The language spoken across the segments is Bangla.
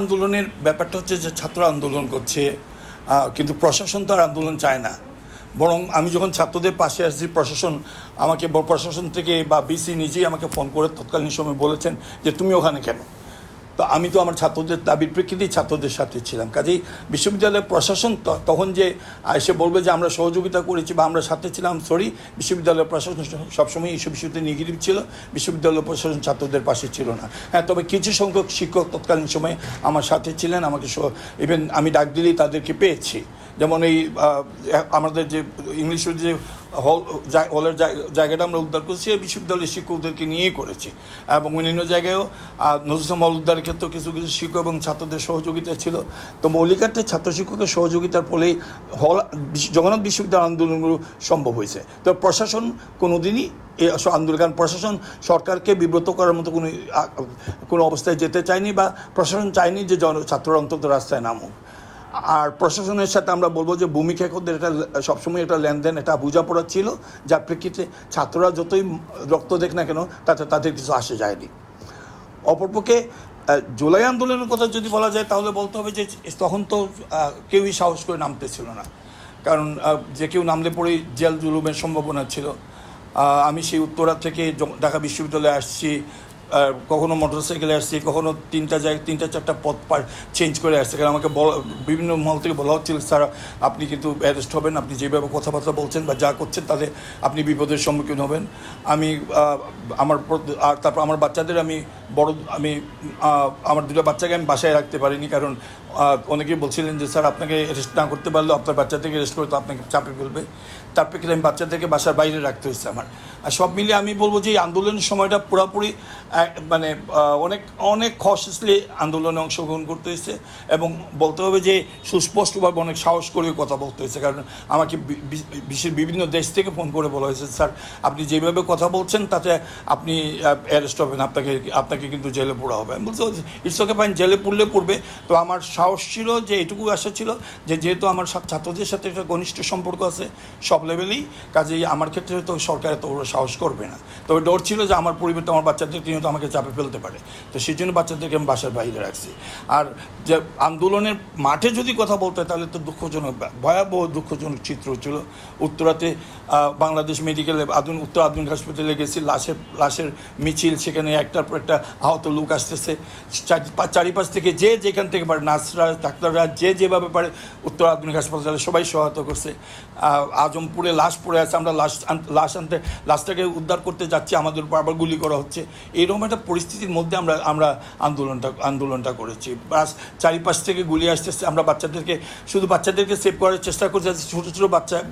আন্দোলনের ব্যাপারটা হচ্ছে যে ছাত্র আন্দোলন করছে কিন্তু প্রশাসন তো আর আন্দোলন চায় না। বরং আমি যখন ছাত্রদের পাশে আসছি, প্রশাসন আমাকে, প্রশাসন থেকে বা বিসি নিজেই আমাকে ফোন করে তৎকালীন সময় বলেছেন যে, তুমি ওখানে কেন? তো আমি তো আমার ছাত্রদের দাবির প্রেক্ষিতেই ছাত্রদের সাথে ছিলাম। কাজেই বিশ্ববিদ্যালয়ের প্রশাসন তখন যে এসে বলবে যে আমরা সহযোগিতা করেছি বা আমরা সাথে ছিলাম সরি বিশ্ববিদ্যালয়ের প্রশাসন সবসময় এইসব ইস্যুতে নেগেটিভ ছিল বিশ্ববিদ্যালয় প্রশাসন ছাত্রদের পাশে ছিল না। হ্যাঁ তবে কিছু সংখ্যক শিক্ষক তৎকালীন সময়ে আমার সাথে ছিলেন, আমাকে ইভেন আমি ডাক দিলেই তাদেরকে পেয়েছি। যেমন এই আমাদের যে ইংলিশের যে হল হলের জায়- জায়গাটা আমরা উদ্ধার করছি, এই বিশ্ববিদ্যালয়ের শিক্ষকদেরকে নিয়েই করেছি। এবং অন্যান্য জায়গায়ও নজরুল হল উদ্ধারের ক্ষেত্রে কিছু কিছু শিক্ষক এবং ছাত্রদের সহযোগিতা ছিল। তো মৌলিকার্থে ছাত্র শিক্ষকের সহযোগিতার ফলেই হল জগন্নাথ বিশ্ববিদ্যালয় আন্দোলনগুলো সম্ভব হয়েছে। তো প্রশাসন কোনোদিনই এই আন্দোলন, কারণ প্রশাসন সরকারকে বিব্রত করার মতো কোনো কোনো অবস্থায় যেতে চায়নি বা প্রশাসন চায়নি যে ছাত্ররা অন্তত রাস্তায় নামুক। আর প্রশাসনের সাথে আমরা বলব যে ভূমি ক্ষেত্রে এটা সবসময় একটা লেনদেন এটা বোঝাপড়া ছিল, যার প্রেক্ষিতে ছাত্ররা যতই রক্ত দেখ না কেন, তাতে তাদের কিছু আসে যায়নি। অপরপক্ষে জুলাই আন্দোলনের কথা যদি বলা যায়, তাহলে বলতে হবে যে তখন তো কেউই সাহস করে নামতে ছিল না। কারণ যে কেউ নামলে পরেই জেল জুলুমের সম্ভাবনা ছিল। আমি সেই উত্তরা থেকে ঢাকা বিশ্ববিদ্যালয়ে আসছি। কখনো মোটরসাইকেলে আসছি, কখনো তিনটা জায়গায় তিনটা, চারটা পথ পার চেঞ্জ করে আসছে। কারণ আমাকে বলা, বিভিন্ন মহল থেকে বলা হচ্ছিল, স্যার, আপনি কিন্তু অ্যারেস্ট হবেন, আপনি যেভাবে কথাবার্তা বলছেন বা যা করছেন, তাতে আপনি বিপদের সম্মুখীন হবেন। আমি আমার আর তারপর আমার বাচ্চাদের আমি, বড়, আমি আমার দুটো বাচ্চাকে আমি বাসায় রাখতে পারিনি, কারণ অনেকেই বলছিলেন যে, স্যার, আপনাকে অ্যারেস্ট না করতে পারলেও আপনার বাচ্চাদেরকে অ্যারেস্ট করে তো আপনাকে চাপে ফেলবে। তার প্রেক্ষিতে আমি বাচ্চাদেরকে বাসার বাইরে রাখতে হয়েছে আমার। আর সব মিলিয়ে আমি বলব যে, এই আন্দোলনের সময়টা পুরোপুরি মানে অনেক অনেক কশাসলি আন্দোলনে অংশগ্রহণ করতে হয়েছে এবং বলতে হবে যে, সুস্পষ্টভাবে অনেক সাহস করে কথা বলতে হয়েছে। কারণ আমাকে বিশ্বের বিভিন্ন দেশ থেকে ফোন করে বলা হয়েছে, স্যার, আপনি যেভাবে কথা বলছেন, তাতে আপনি অ্যারেস্ট হবেন। আপনাকে আপনাকে কিন্তু জেলে পড়া হবে। আমি বলতে ইটস ফাইন, জেলে পড়লে পড়বে। তো আমার সাহস ছিল, যে এটুকু আশা ছিল, যে যেহেতু আমার সা- ছাত্রদের সাথে একটা ঘনিষ্ঠ সম্পর্ক আছে সব লেভেলেই, কাজেই আমার ক্ষেত্রে তো সরকার এত বড় সাহস করবে না। তবে ডর ছিল যে আমার পরিবারটা আমার বাচ্চাদের কিন্তু আমাকে চাপে ফেলতে পারে। তো সেই জন্য বাচ্চাদেরকে আমি বাসার বাইরে রাখছি। আর যে আন্দোলনের মাঠে যদি কথা বলতে তাহলে তো দুঃখজনক ভয়াবহ দুঃখজনক চিত্র ছিল। উত্তরাতে বাংলাদেশ মেডিকেলে আধুন উত্তর আধুনিক হাসপাতালে গেছি, লাশের লাশের মিছিল, সেখানে একটার পর একটা আহত লোক আসতেছে। চারিপাশ থেকে যে যেখান থেকে পারে নার্সরা ডাক্তাররা যে যেভাবে পারে উত্তর আধুনিক হাসপাতালে সবাই সহায়তা করছে। আজমপুরে লাশ পড়ে আছে, আমরা লাশ লাশ আনতে, লাশটাকে উদ্ধার করতে যাচ্ছি, আমাদের উপর আবার গুলি করা হচ্ছে। এরকম একটা পরিস্থিতির মধ্যে আমরা আমরা আন্দোলনটা আন্দোলনটা করেছি। বাস, চারিপাশ থেকে গুলি আসতেছে, আমরা বাচ্চাদেরকে, শুধু বাচ্চাদেরকে সেভ করার চেষ্টা করছি, যাতে ছোটো ছোটো বাচ্চা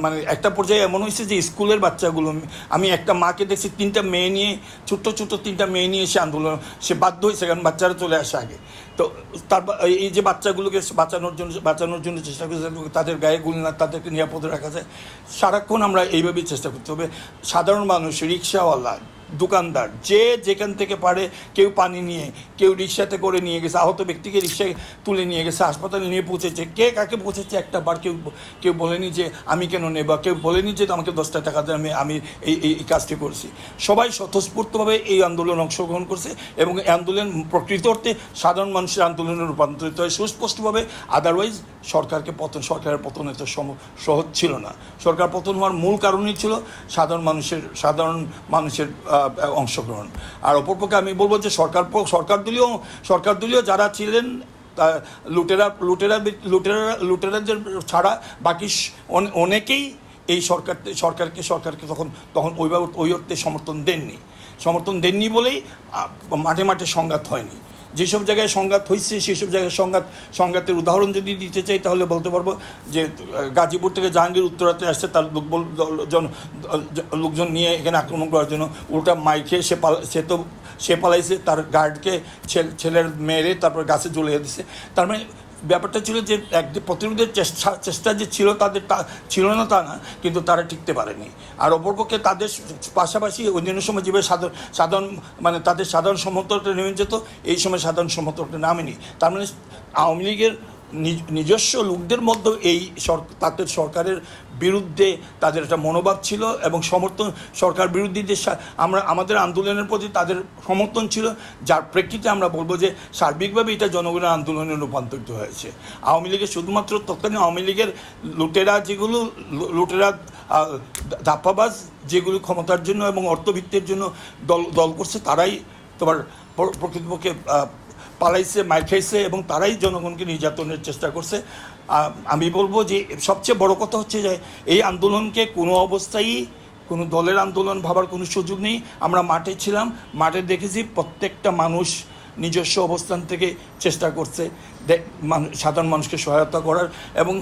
মানে একটা পর্যায়ে এমন হয়েছে যে স্কুলের বাচ্চাগুলো, আমি একটা মাকে দেখছি, তিনটা মেয়ে নিয়ে, ছোট্ট ছোট্ট তিনটা মেয়ে নিয়ে এসে আন্দোলন, সে বাধ্য হয়েছে, কারণ বাচ্চারা চলে আসে আগে। তো তার বা- এই যে বাচ্চাগুলোকে বাঁচানোর জন্য বাঁচানোর জন্য চেষ্টা করছে, তাদের গায়ে গুলি না তাদেরকে নিরাপদে রাখা যায়, সারাক্ষণ আমরা এইভাবেই চেষ্টা করতে হবে। সাধারণ মানুষ, রিক্সাওয়ালা দোকানদার। যে যেখান থেকে পারে কেউ পানি নিয়ে, কেউ রিক্সাতে করে নিয়ে গেছে, আহত ব্যক্তিকে রিক্সায় তুলে নিয়ে গেছে, হাসপাতালে নিয়ে পৌঁছেছে। কে কাকে পৌঁছেছে একটা বার কেউ কেউ বলেনি যে আমি কেন নেই বা কেউ বলেনি যে আমাকে দশটা টাকা দিয়ে আমি আমি এই এই কাজটি করছি। সবাই স্বতঃস্ফূর্তভাবে এই আন্দোলন অংশগ্রহণ করছে এবং এই আন্দোলন প্রকৃত অর্থে সাধারণ মানুষের আন্দোলনে রূপান্তরিত হয়। সুস্পষ্টভাবে আদারওয়াইজ সরকারকে পতন, সরকারের পতন এত সহজ ছিল না। সরকার পতন হওয়ার মূল কারণই ছিল সাধারণ মানুষের সাধারণ মানুষের অংশগ্রহণ। আর অপরপক্ষে আমি বলব যে সরকার সরকার দলীয় সরকার দলীয় যারা ছিলেন লুটেরা লুটেরা লুটেরা লুটেরাদের ছাড়া বাকি অনেকেই এই সরকার, সরকারকে সরকারকে তখন তখন ওইভাবে ওই অর্থে সমর্থন দেননি। সমর্থন দেননি বলেই মাঠে মাঠে সংঘাত হয়নি। যেসব জায়গায় সংঘাত হয়েছে, সেসব জায়গায় সংঘাত, সংঘাতের উদাহরণ যদি দিতে চাই, তাহলে বলতে পারব যে গাজীপুর থেকে জাহাঙ্গীর উত্তরাতে আসছে, তার লোকবল, দল- জন লোকজন নিয়ে এখানে আক্রমণ করার জন্য উল্টা মাইকে সে পালা, সে তো, সে পালাইছে, তার গার্ডকে ছেলে- ছেলের মেরে তারপর গাছে জ্বলে দিছে। তার মানে ব্যাপারটা ছিল যে এক প্রতিরোধের চেষ্টা চেষ্টা যে ছিল তাদের তা, ছিল না তা না, কিন্তু তারা টিকতে পারেনি। আর অপরপক্ষে তাদের পাশাপাশি অন্যান্য সময় যেভাবে সাধারণ সাধারণ মানে তাদের সাধারণ সমর্থকটা নেমে যেত, এই সময় সাধারণ সমর্থকটা নামেনি। তার মানে আওয়ামী লীগের নিজস্ব লোকদের মধ্যে এই তাদের সরকারের বিরুদ্ধে তাদের একটা মনোভাব ছিল এবং সমর্থন, সরকার বিরোধীদের আমরা, আমাদের আন্দোলনের প্রতি তাদের সমর্থন ছিল, যার প্রেক্ষিতে আমরা বলব যে সার্বিকভাবে এটা জনগণের আন্দোলনে রূপান্তরিত হয়েছে। আওয়ামী লীগের শুধুমাত্র তৎকালীন আওয়ামী লীগের লুটেরা যেগুলো লুটেরা ধাপ্পাবাজ যেগুলো ক্ষমতার জন্য এবং অর্থভিত্তির জন্য দল দল করছে, তারাই তোমার প্রকৃতপক্ষে পালাইছে মাই খাইছে এবং তারাই জনগণকে নির্যাতনের চেষ্টা করছে। আমি বলব যে সবচেয়ে বড় কথা হচ্ছে যে এই আন্দোলনকে কোনো অবস্থায়ই কোনো দলের আন্দোলন ভাবার কোনো সুযোগ নেই। আমরা মাঠে ছিলাম, মাঠে দেখেছি প্রত্যেকটা মানুষ নিজস্ব অবস্থান থেকে চেষ্টা করছে সাধারণ মানুষকে সহায়তা করার এবং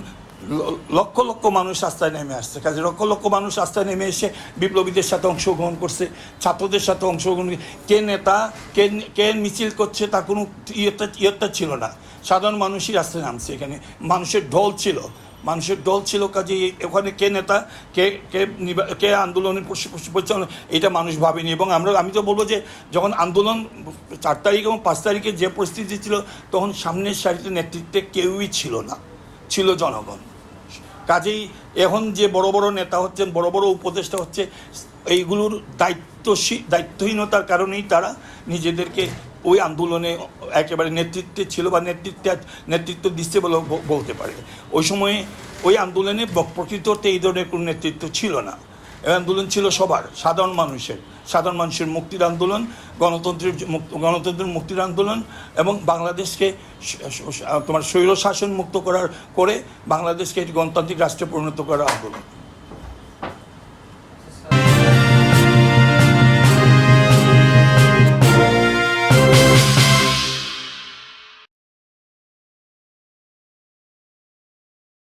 লক্ষ লক্ষ মানুষ রাস্তায় নেমে আসছে। কাজে লক্ষ লক্ষ মানুষ রাস্তায় নেমে এসে বিপ্লবীদের সাথে অংশগ্রহণ করছে, ছাত্রদের সাথে অংশগ্রহণ কে নেতা, কে কে মিছিল করছে তা কোনো ইয়েটা ইয়েটা ছিল না। সাধারণ মানুষই রাস্তায় নামছে এখানে। মানুষের ঢল ছিল। মানুষের দল ছিল কাজে ওখানে কে নেতা, কে কে কে আন্দোলনের পরি- পরি- পরিচালনা এটা মানুষ ভাবেনি। এবং আমরা, আমি তো বলব যে যখন আন্দোলন চার তারিখ এবং পাঁচ তারিখে যে পরিস্থিতি ছিল, তখন সামনের সারিতে নেতৃত্বে কেউই ছিল না। ছিল জনগণ। কাজেই এখন যে বড় বড় নেতা হচ্ছেন, বড় বড় উপদেষ্টা হচ্ছে, এইগুলোর দায়িত্বশীল দায়িত্বহীনতার কারণেই তারা নিজেদেরকে ওই আন্দোলনে একেবারে নেতৃত্বে ছিল বা নেতৃত্বে, নেতৃত্ব দিচ্ছে বলে বলতে পারে। ওই সময়ে ওই আন্দোলনে প্রকৃততে এই ধরনের কোনো নেতৃত্ব ছিল না। এই আন্দোলন ছিল সবার, সাধারণ মানুষের। সাধারণ মানুষের মুক্তির আন্দোলন, গণতন্ত্রের গণতন্ত্রের মুক্তির আন্দোলন এবং বাংলাদেশকে তোমার স্বৈর শাসন মুক্ত করার করে বাংলাদেশকে একটি গণতান্ত্রিক রাষ্ট্রে পরিণত করার আন্দোলন।